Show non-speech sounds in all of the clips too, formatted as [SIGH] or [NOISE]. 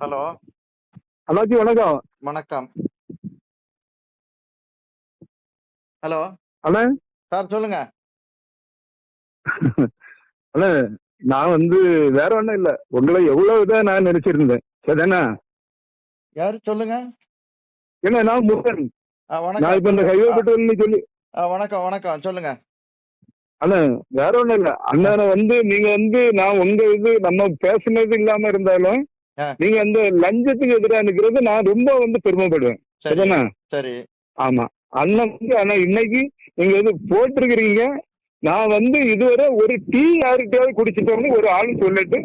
Hello. அண்ணாச்சி வணக்கம். வணக்கம். ஹலோ. அண்ணா. சார் சொல்லுங்க. அண்ணா நான் வந்து வேற ஒன்றும் இல்லை. உங்களை எவ்வளவு இதாக நான் நினைச்சிருந்தேன். சரிதானே? யாரு சொல்லுங்க. ஏன்னா நான் முருகன். நான் இப்ப இந்த ஹைவே பெட்ரோல்னு சொல்லி வணக்கம் வணக்கம். சொல்லுங்க. அண்ணா வேற ஒண்ணும் இல்ல. அண்ணனை வந்து நீங்க வந்து நான் உங்க இது நம்ம பேசுனது இல்லாம இருந்தாலும். நீங்க அந்த லஞ்சத்துக்கு எதிராக நிக்கிறது நான் ரொம்ப வந்து பெருமைப்படுவேன். சரி சரிதானே சரி. ஆமா. அண்ணன் வந்து ஆனா இன்னைக்கு நீங்க இது போட்டிருக்கிறீங்க. நான் வந்து இதுவரை ஒரு டீ யாருக்கிட்டையாவது குடிச்சிட்டோம்னு ஒரு ஆள் சொல்லிட்டு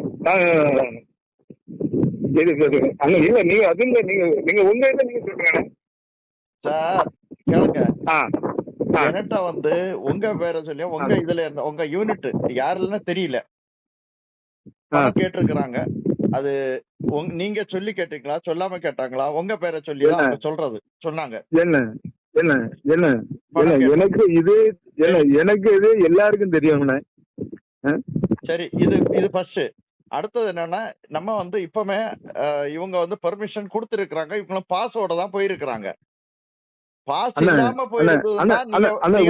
அண்ணா இல்ல நீங்க அது இல்ல நீங்க நீங்க உங்க இதை நீங்க சொல்லுங்க. சார் கேளுங்க. ஆ. என்கிட்ட வந்து உங்க பேரை சொல்லி உங்க இதுல இருந்த உங்க யூனிட் யாருன்னு தெரியல. ஆ. பணம் கேட்டிருக்கிறாங்க. அது நீங்க சொல்லி கேட்டீங்களா சொல்லாம கேட்டாங்களா? உங்க பேரை சொல்லி சொல்றது சொன்னாங்க. என்ன? என்ன? என்ன? எனக்கு இது என்ன? எனக்கு இது எல்லாருக்கும் தெரியும்ண்ணே சரி இது இது ஃபர்ஸ்ட் அடுத்தது என்னன்னா நம்ம வந்து இப்பவுமே இவங்க வந்து பெர்மிஷன் கொடுத்துருக்காங்க இவங்க பாஸோட தான் போயிருக்கிறாங்க. பாஸ் இல்லாம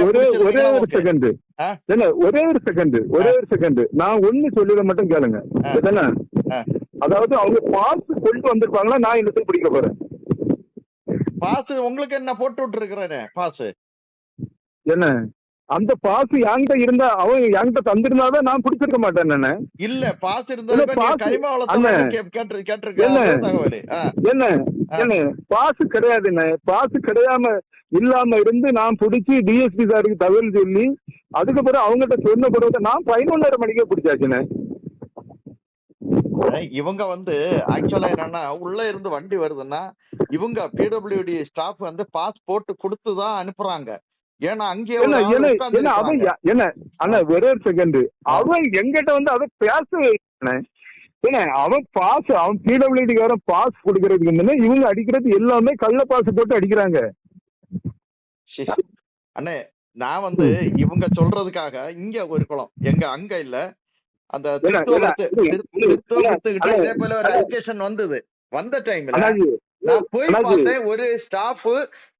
ஒரே ஒரே ஒரு. செகண்ட் ஒரே ஒரு செகண்ட் ஒரே ஒரு செகண்ட் நான் ஒண்ணு சொல்லிட மட்டும் கேளுங்க. அதாவது அவங்க பாஸ் கொண்டு வந்திருப்பாங்களா? நான் இந்த பிடிக்க போறேன். பாஸ் உங்களுக்கு என்ன போட்டு விட்டுருக்கிறேனே? பாஸ். என்ன? அந்த பாஸ் என்கிட்ட இருந்தா அவன் என்கிட்ட தந்திருந்தாதான் நான் பிடிச்சிருக்க மாட்டேன் இல்ல பாஸ் கேட்டிருக்க என்ன? தகவல். ஆ, என்ன. என்ன? பாஸ் பாஸ் கிடையாம இல்லாம இருந்து நான் பிடிச்சி டிஎஸ்பி சாருக்கு தகவல் சொல்லி அதுக்கப்புறம் அவங்ககிட்ட சொன்ன பிறகு நான் பதினொன்றரை மணிக்கே பிடிச்சாச்சுண்ணே இவங்க வந்து ஆக்சுவலா என்னன்னா உள்ள இருந்து வண்டி வருதுன்னா இவங்க பிடபிள்யூடி ஸ்டாஃப் வந்து பாஸ் போட்டு கொடுத்து தான் அனுப்புறாங்க. ஏன்னா அங்கேயே ஒரு என்ன அண்ணா ஒரே ஒரு செகண்ட் அவன் எங்கிட்ட வந்து அவன் இல்லைண்ணே. என்ன அவன் பாஸ் அவன் பிடபிள்யூடி காரன் பாஸ் கொடுக்கறதுக்கு முன்ன இவங்க அடிக்கிறது எல்லாமே கள்ள பாஸ் போட்டு அடிக்கிறாங்க. அண்ணே நான் வந்து இவங்க சொல்றதுக்காக இங்க ஒரு குளம். எங்க அங்க இல்ல. அந்த இதே போல ஒரு. அப்ளிகேஷன் வந்தது வந்த டைம்ல நான் போய். பார்த்தேன் ஒரு ஸ்டாஃப்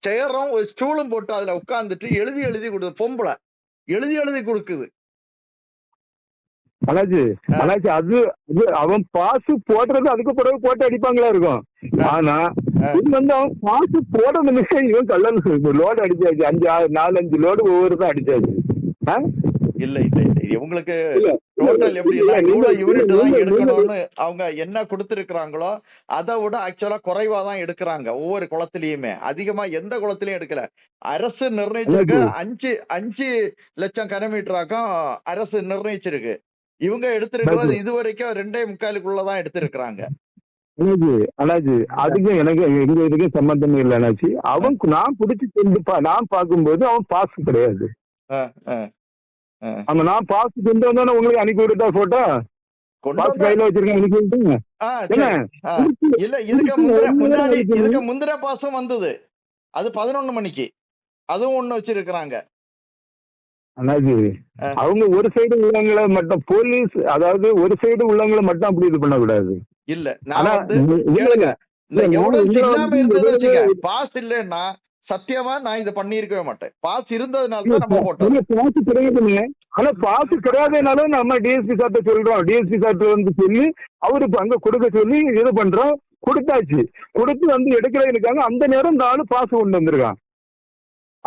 சேரும் ஒரு ஸ்டூலும் போட்டு அதுல உட்கார்ந்துட்டு எழுதி எழுதி கொடுக்குது பொம்பளை எழுதி எழுதி கொடுக்குது ஆ. அண்ணாச்சி அது அது அவன் பாஸ் போடுறது அதுக்கு பிறகு போட்டு அடிப்பாங்களா இருக்கும் ஆனா. இது வந்து அவன் பாஸ் போட நிமிஷம் இவன் கள்ளன் லோடு அடிச்சாச்சு அஞ்சு நாலு அஞ்சு லோடு ஒவ்வொருத்தரும் அடிச்சாச்சு? இல்ல இல்ல இவங்களுக்கு டோட்டல் எப்படின்னா இவ்வளவு யூனிட் தான் எடுக்கணும்னு அவங்க என்ன கொடுத்துருக்காங்களோ அதை விட ஆக்சுவலா குறைவா தான் எடுக்கிறாங்க ஒவ்வொரு குளத்திலயுமே. அதிகமா எந்த குளத்திலயும் எடுக்கல. அரசு நிர்ணயிச்சிருக்கு. அஞ்சு அஞ்சு லட்சம் கனமீட்டராக்கும் அரசு நிர்ணயிச்சிருக்கு. இவங்க எடுத்திருக்கிறது. இது வரைக்கும் ரெண்டே முக்காலுக்குள்ளதான் எடுத்திருக்கிறாங்க. அண்ணாச்சி அதுக்கும் எனக்கு எங்க இதுக்கும் சம்பந்தமே இல்லை அண்ணாச்சி. அவன் நான் பிடிச்சி கொண்டு பா- நான் பார்க்கும்போது அவன் பாஸ் கிடையாது. அவன் நான் பாஸ் கொண்டு வந்தோன்னு உங்களுக்கு அனுப்பி விட்டுட்டா போட்டோ பாஸ் கையில வச்சிருக்கேன் அனுப்பி விட்டுங்க. இல்ல இதுக்கு முன்னாடி. இதுக்கு முந்திர பாசம் வந்தது. அது பதினொன்னு மணிக்கு. அதுவும் ஒண்ணு வச்சிருக்கிறாங்க. அண்ணாஜி. அவங்க ஒரு சைடு உள்ளவங்களை மட்டும் போலீஸ் அதாவது ஒரு சைடு உள்ளவங்களை மட்டும் அப்படி இது பண்ணக்கூடாது. இல்ல நான் ஆனா வந்து இல்ல, வந்து- பாஸ் இல்லைன்னா சத்தியமா நான் இதை பண்ணியிருக்கவே மாட்டேன். பாஸ் இருந்ததுனால தான் நம்ம போட்டோம். பாஸ் கிடையாதுங்க. ஆனா பாஸ் கிடையாதுனாலும் நம்ம டிஎஸ்பி சார்ட்ட சொல்றோம். டிஎஸ்பி சார்ட்ட வந்து சொல்லி அவரு இப்ப அங்க கொடுக்க சொல்லி இது பண்றோம். கொடுத்தாச்சு. கொடுத்து வந்து எடுக்கிறதுக்காக அந்த நேரம் இந்த ஆளு பாஸ் கொண்டு வந்திருக்கான்.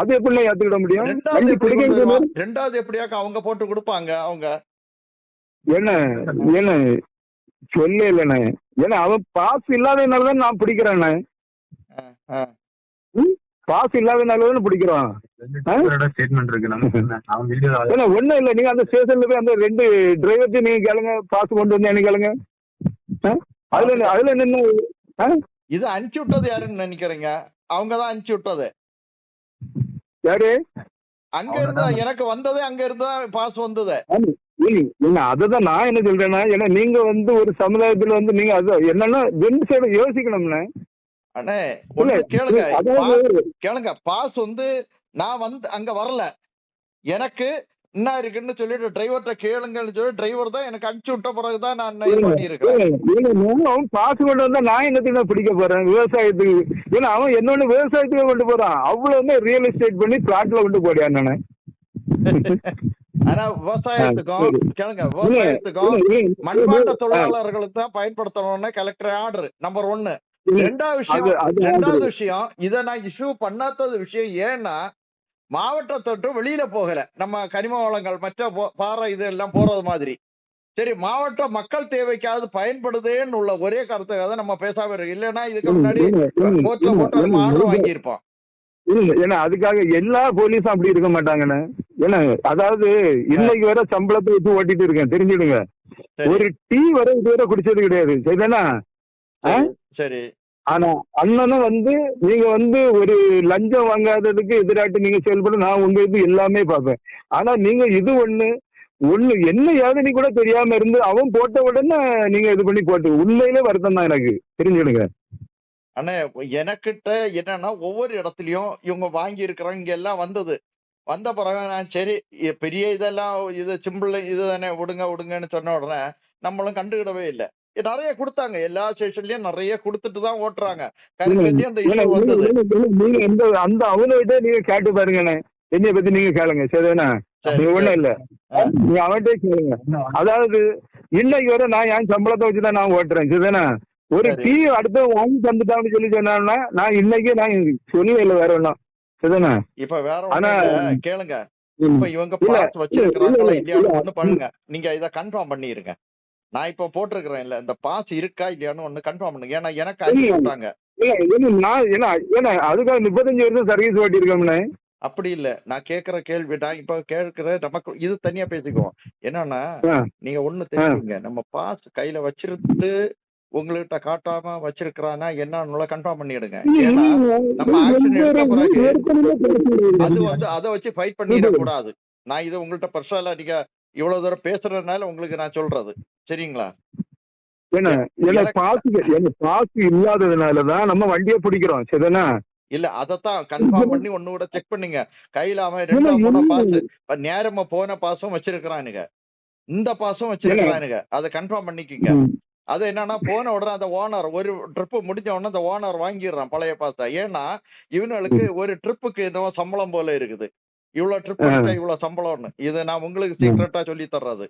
அது எப்படி ஏத்துக்கிட முடியும்? ரெண்டாவது எப்படியாக்க அவங்க போட்டு கொடுப்பாங்க அவங்க? என்ன என்ன சொல்ல இல்லண்ணே. ஏன்னா அவன் பாஸ் இல்லாதனாலதான் நான் பிடிக்கிறேண்ணே. பாஸ் இல்லாதனால தானே பிடிக்கிறோம். [LAUGHS] என்ன? ஒண்ணும் இல்ல. நீங்க அந்த ஸ்டேஷன்ல போய் அந்த ரெண்டு டிரைவர்ட்டு நீங்க கேளுங்க. பாஸ் கொண்டு வந்து எனக்கு கேளுங்க? அதுல அதுல ஆ? இது அனுப்பிச்சு விட்டது யாருன்னு நினைக்கிறீங்க? அவங்க தான் அனுப்பிச்சு விட்டது. யாரு? அங்க இருந்தா எனக்கு வந்ததே அங்க இருந்தா பாஸ் வந்தது. அததான் நான் என்ன சொல்றேன்னா ஏன்னா நீங்க வந்து ஒரு சமுதாயத்துல வந்து நீங்க அது என்னன்னா ரெண்டு சைடு யோசிக்கணும்னே. அண்ணே கேளுங்க. பாஸ் கேளுங்க. பாஸ் வந்து நான் வந்து அங்க வரல. எனக்கு என்ன இருக்குன்னு சொல்லிட்டு டிரைவர்கிட்ட கேளுங்கன்னு சொல்லி டிரைவர் தான் எனக்கு அனுப்பிச்சு விட்ட பிறகுதான் நான் இது பண்ணியிருக்கிறேன். அவன் பாசு கொண்டு வந்தா நான் என்னத்துக்கு நான் பிடிக்க போறேன்? விவசாயத்துக்கு. ஏன்னா அவன் என்னொன்னு விவசாயத்துக்கு கொண்டு போறான். அவ்வளவுமே ரியல் எஸ்டேட் பண்ணி பிளாட்ல கொண்டு போடியா நானு ஆனா விவசாயத்துக்கும். கேளுங்க. விவசாயத்துக்கும் மண்பாண்ட. தொழிலாளர்களுக்கு தான் பயன்படுத்தணும்னு கலெக்டர் ஆர்டர் நம்பர் ஒன்னு ரெண்டாவது விஷயம் ரெண்டாவது. விஷயம் இத நான் இஷ்யூ பண்ணாதது விஷயம் ஏன்னா மாவட்டத்தை விட்டு வெளியில போகல. நம்ம கனிம வளங்கள் மற்ற பாறை இது எல்லாம் போறது மாதிரி. சரி மாவட்ட மக்கள் தேவைக்காவது பயன்படுதேன்னு உள்ள ஒரே கருத்துக்காக தான் நம்ம பேசாம இருக்கு இல்லைன்னா இதுக்கு முன்னாடி கோர்ட்ல போட்டு ஆர்டர். வாங்கியிருப்போம். ஏன்னா அதுக்காக எல்லா போலீஸும் அப்படி இருக்க மாட்டாங்கண்ணே. ஏன்னா அதாவது இன்னைக்கு வர சம்பளத்தை வச்சு ஓட்டிட்டு இருக்கேன். தெரிஞ்சுடுங்க. ஒரு டீ வரை இதுவரை குடிச்சது கிடையாது. சரிதானா? சரி, ஆனா அண்ணனும் வந்து நீங்க வந்து ஒரு லஞ்சம் வாங்காததுக்கு எதிராட்டு நீங்க செயல்பட நான் உங்க இது எல்லாமே பார்ப்பேன். ஆனா நீங்க இது ஒண்ணு ஒண்ணு என்ன ஏதுன்னு கூட தெரியாம இருந்து அவன் போட்ட உடனே நீங்க இது பண்ணி போட்டு உண்மையிலே வருத்தம் தான் எனக்கு. தெரிஞ்சுடுங்க அண்ணே எனக்கிட்ட என்னன்னா ஒவ்வொரு இடத்துலயும் இவங்க வாங்கி இருக்கிறாங்க இங்க எல்லாம் வந்தது. வந்த பிறகு நான் சரி பெரிய இதெல்லாம் இது சிம்பிள் இது தானே விடுங்க விடுங்கன்னு சொன்ன உடனே நம்மளும் கண்டுக்கிடவே இல்லை. நிறைய கொடுத்தாங்க. எல்லா ஸ்டேஷன்லயும் நிறைய கொடுத்துட்டு தான் ஓட்டுறாங்க. நீங்க அந்த அந்த அவனுகிட்ட நீங்க கேட்டு பாருங்கண்ணே. என்னைய பத்தி நீங்க கேளுங்க சரிதானே? சரி, நீங்க ஒண்ணும் இல்ல. நீங்க அவன்கிட்ட கேளுங்க. அதாவது இன்னைக்கு வரை நான் என் சம்பளத்தை வச்சு தான் நான் ஓட்டுறேன் சரிதானே? ஒரு. டீ அடுத்த வாங்கி தந்துட்டான்னு சொல்லி சொன்னான்னா நான் இன்னைக்கு நான் சொல்லவே இல்லை வேற ஒண்ணும். சரிதானே? இப்ப வேற ஆனா-. கேளுங்க. இப்ப இவங்க பாஸ் வச்சிருக்கிறாங்களா இல்ல, இல்லையான்னு இல்ல. ஒண்ணு பண்ணுங்க. நீங்க இத கன்ஃபார்ம் பண்ணிருங்க. நான் இப்ப போட்டிருக்கிறேன் இல்ல இந்த பாஸ் இருக்கா இல்லையான்னு ஒண்ணு கன்ஃபார்ம் பண்ணுங்க. ஏன்னா எனக்கு ஏன்னா ஏன்னா அதுக்காக முப்பத்தஞ்சு வருஷம் சர்வீஸ் ஓட்டியிருக்கோம்னே. அப்படி இல்ல. நான் கேக்குற கேள்வி நான் இப்ப கேட்கிற நமக்கு இது தனியா பேசிக்குவோம். என்னன்னா. நீங்க ஒண்ணு தெரிஞ்சுங்க நம்ம பாஸ் கையில வச்சிருந்து உங்கள்கிட்ட காட்டாம வச்சிருக்கிறானா என்னன்னு கன்ஃபார்ம் பண்ணிடுங்க. ஏன்னா நம்ம எடுத்த அது வந்து அதை வச்சு ஃபைட் பண்ணிட கூடாது நான் இது உங்கள்கிட்ட பர்சனலா நீங்க இவ்வளவு தூரம் பேசுறதுனால உங்களுக்கு நான் சொல்றது. சரிங்களா? ஏன்னா எனக்கு- பாசு இல்லாததுனாலதான் நம்ம வண்டியை பிடிக்கிறோம் சரிதானே? இல்ல அதத்தான் கன்ஃபார்ம் பண்ணி ஒண்ணு கூட செக் பண்ணுங்க. கையில அவன் ரெண்டாம் போன. பாஸ் நேரமா போன பாஸும் வச்சிருக்கிறானுங்க. இந்த பாஸும் வச்சிருக்கிறானுங்க. அதை கன்ஃபார்ம் பண்ணிக்கங்க. அது என்னன்னா போன உடனே அந்த ஓனர் ஒரு ட்ரிப் முடிஞ்ச உடனே அந்த ஓனர் வாங்கிடுறான் பழைய பாஸ ஏன்னா இவனுக்கு ஒரு ட்ரிப்புக்கு என்னவோ சம்பளம் போல இருக்குது. இவ்வளவு ட்ரிப். இவ்வளவு சம்பளம்னு. இது நான் உங்களுக்கு சீக்கிரட்டா சொல்லி தர்றது.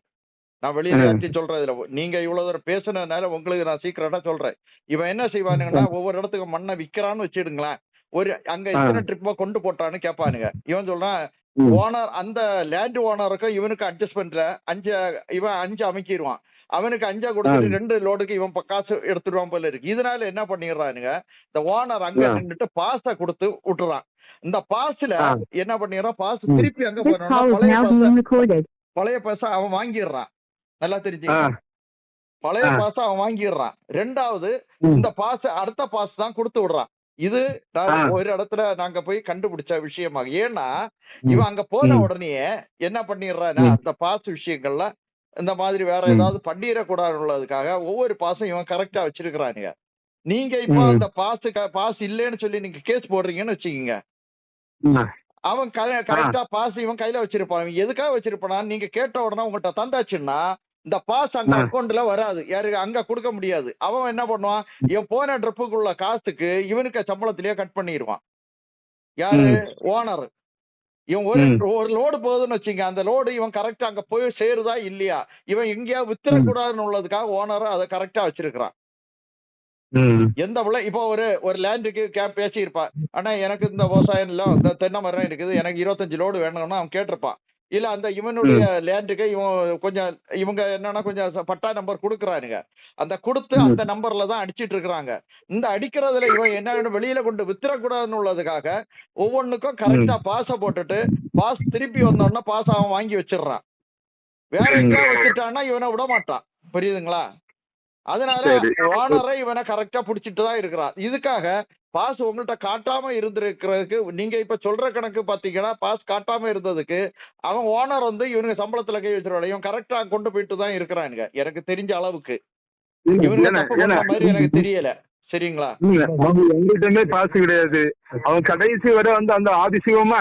நான் வெளியில ஆ. யார்ட்டையும் சொல்றது இல்ல நீங்க இவ்வளவு தூரம் பேசுனதுனால உங்களுக்கு நான் சீக்கிரட்டா சொல்றேன் இவன் என்ன செய்வானுங்கன்னா ஒவ்வொரு இடத்துக்கு மண்ணை விக்கிறான்னு வச்சிடுங்களேன் ஒரு அங்க ஆ. எத்தனை ட்ரிப்பா கொண்டு போட்டான்னு கேட்பானுங்க இவன் சொல்றான். ஓனர் அந்த லேண்ட் ஓனருக்கும் இவனுக்கு அட்ஜஸ்ட்மெண்ட்ல அஞ்சு இவன் அஞ்சு அமைக்கிடுவான் அவனுக்கு அஞ்சா கொடுத்துட்டு ரெண்டு லோடுக்கு இவன் காசு எடுத்துடுவான் போல இருக்கு இதனால என்ன பண்ணிடுறானுங்க இந்த ஓனர் அங்க ஆ. நின்னுட்டு பாஸ கொடுத்து விட்டுறான் இந்த பாஸ்ல. என்ன பண்ணிடுறான் பாஸ். திருப்பி அங்க பழைய. பழைய பாஸ அவன் வாங்கிடுறான் நல்லா ஆ. தெரிஞ்சுங்க பழைய. பாஸ அவன் வாங்கிடுறான் ரெண்டாவது. இந்த பாஸ் அடுத்த பாஸ் தான் கொடுத்து விடுறான் இது. ஒரு இடத்துல நாங்க போய் கண்டுபிடிச்ச விஷயமாக ஏன்னா. இவன் அங்க போன. உடனே என்ன பண்ணிடுறான்னா ம். அந்த பாஸ் விஷயங்கள்ல இந்த மாதிரி வேற. ஏதாவது பண்ணிடக்கூடாது உள்ளதுக்காக ஒவ்வொரு பாஸும் இவன் கரெக்டா வச்சிருக்கிறானுங்க நீங்க இப்போ. அந்த பாஸ் பாஸ் இல்லைன்னு சொல்லி நீங்க கேஸ் போடுறீங்கன்னு வச்சுக்கோங்க. அவன் கரெக்டா பாஸ் இவன் கையில வச்சிருப்பான் எதுக்காக வச்சிருப்பானா நீங்க கேட்ட உடனே உங்கள்கிட்ட தந்தாச்சுன்னா இந்த பாஸ் அங்க. அக்கௌண்ட்ல வராது. யாருக்கு அங்க கொடுக்க முடியாது. அவன் என்ன பண்ணுவான்? இவன் போன ட்ரிப்புக்குள்ள காசுக்கு இவனுக்கு சம்பளத்திலேயே கட் பண்ணிடுவான் யாரு. ஓனர் இவன் ஒரு. ஒரு லோடு போகுதுன்னு வச்சுங்க. அந்த லோடு இவன் கரெக்டா அங்க போய் சேருதா இல்லையா? இவன் எங்கேயா வித்துறக்கூடாதுன்னு உள்ளதுக்காக ஓனர் அதை கரெக்டா வச்சிருக்கிறான். எந்த விலை இப்போ ஒரு ஒரு லேண்டுக்கு கேப் பேசியிருப்பா. ஆனா எனக்கு இந்த விவசாயம் இல்ல. இந்த தென்னை மரம் இருக்குது. எனக்கு இருபத்தஞ்சு லோடு வேணும்னு அவன் கேட்டிருப்பான். இல்ல அந்த இவனுடைய லேண்டுக்கு இவன் கொஞ்சம் இவங்க என்னன்னா கொஞ்சம் பட்டா நம்பர் கொடுக்குறானுங்க. அந்த கொடுத்து அந்த நம்பர்ல தான் அடிச்சிட்டு இருக்கிறாங்க. இந்த அடிக்கிறதுல இவன் என்ன வேணும் வெளியில கொண்டு வித்துறக்கூடாதுன்னு உள்ளதுக்காக ஒவ்வொன்றுக்கும் கரெக்டா பாஸ போட்டுட்டு பாஸ் திருப்பி வந்தோடனே பாஸ் அவன் வாங்கி வச்சிடுறான். வேற எங்கேயா வச்சுட்டான்னா இவனை விட மாட்டான். புரியுதுங்களா? அதனால. ஓனரை இவனை கரெக்டா புடிச்சிட்டு தான் இருக்கிறான் இதுக்காக பாஸ் உங்கள்கிட்ட காட்டாம இருந்திருக்கிறதுக்கு நீங்க இப்ப சொல்ற கணக்கு பாத்தீங்கன்னா பாஸ் காட்டாம இருந்ததுக்கு அவன் ஓனர் வந்து இவனுக்கு சம்பளத்துல கை வச்சிருவான் இவன் கரெக்டா கொண்டு போயிட்டு தான் இருக்கிறானுங்க. எனக்கு தெரிஞ்ச அளவுக்கு. இவனுக்கு மாதிரி எனக்கு தெரியல. சரிங்களா? அவங்க எங்கிட்டமே பாசு கிடையாது. அவன் கடைசி வரை வந்து அந்த ஆதிசிவமா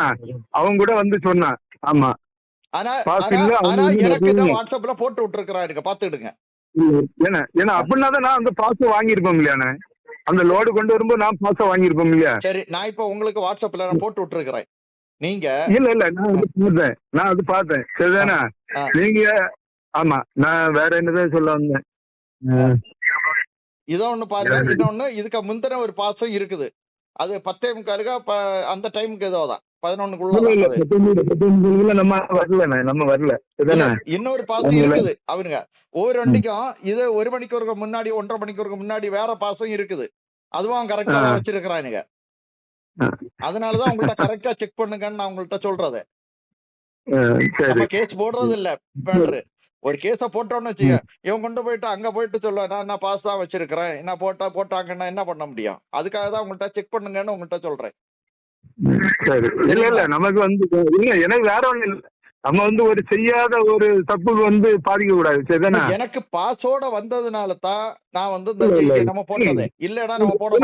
அவன் கூட வந்து சொன்னான். ஆமா. ஆனா அவங்க எனக்கு வாட்ஸ்அப்ல போட்டு விட்டுருக்கிறாருங்க பாத்துடுங்க ஏன்னா ஏன்னா அப்படின்னா தான் நான் அந்த பாஸ் வாங்கியிருப்போம் இல்லையாண்ணே அந்த லோடு கொண்டு வரும்போது நான் பாஸ் வாங்கியிருப்போம் இல்லையா? சரி நான் இப்போ உங்களுக்கு வாட்ஸ்அப்ல நான் போட்டு விட்டுருக்கிறேன். நீங்க இல்ல இல்ல நான் அது பார்த்தேன். நான் அது பார்த்தேன். சரிதானே. நீங்க ஆமா நான் வேற என்னதான் சொல்ல வந்தேன்? இதோ ஒண்ணு பாருங்க இன்னொன்னு இதுக்கு முந்தின ஒரு பாசம் இருக்குது. அது பத்தே முக்காலுக்கா அந்த டைமுக்கு ஏதோ தான் இன்னொரு பாசம் இருக்குது. அவனுங்க ஒவ்வொரு வண்டிக்கும் இது ஒரு மணிக்கு முன்னாடி ஒன்றரை மணிக்கு முன்னாடி வேற பாசம் இருக்குது. அதுவும் கரெக்டா. வச்சிருக்கிறானுங்க. அதனாலதான் உங்கள்ட்ட கரெக்டா செக் பண்ணுங்கன்னு நான் உங்கள்ட்ட சொல்றது. கேஸ் போடுறது இல்ல பேட்ரு ஒரு கேஸ போட்டோம்னு வச்சுக்க இவன் கொண்டு போயிட்டு அங்க போயிட்டு சொல்லுவேன் நான் நான் பாஸ் தான் வச்சிருக்கிறேன். என்ன போட்டா போட்டாங்கன்னா என்ன பண்ண முடியும்? அதுக்காக தான் உங்கள்ட்ட செக் பண்ணுங்கன்னு உங்கள்ட்ட சொல்றேன். சரி. இல்ல இல்ல நமக்கு வந்து இல்ல எனக்கு வேற ஒண்ணு இல்ல. நம்ம வந்து ஒரு செய்யாத ஒரு தப்புக்கு வந்து பாதிக்க கூடாது சரிதானே? எனக்கு பாஸோட வந்ததுனால தான் நான் வந்து நம்ம போட்டது. இல்லடா நம்ம போட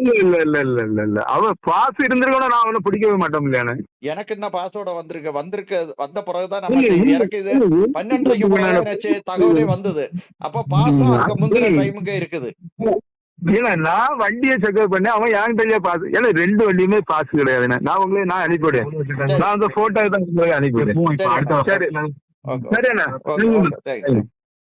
இல்ல இல்ல இல்ல இல்ல இல்ல இல்ல அவன் பாஸ் இருந்திருக்கணும் நான் அவனை பிடிக்கவே மாட்டோம் இல்லையானே? எனக்கு என்ன பாஸோட வந்திருக்கு? வந்திருக்கு வந்த பிறகுதான் நம்ம எனக்கு இது பன்னெண்டரைக்கு தகவலே வந்தது. அப்ப அதுக்கு முந்தின. டைமுக்கு இருக்குது. இல்ல நான் வண்டியை செக்அப் பண்ணேன் அவன் என்கிட்டயே பாஸ் ஏன்னா ரெண்டு வண்டியுமே பாஸ் கிடையாதுண்ணே நான் உங்களே நான் அனுப்பிவிடுறேன் நான் அந்த போட்டோ தான் உங்களுக்கு அனுப்பிவிடுறேன் அடுத்த சரி.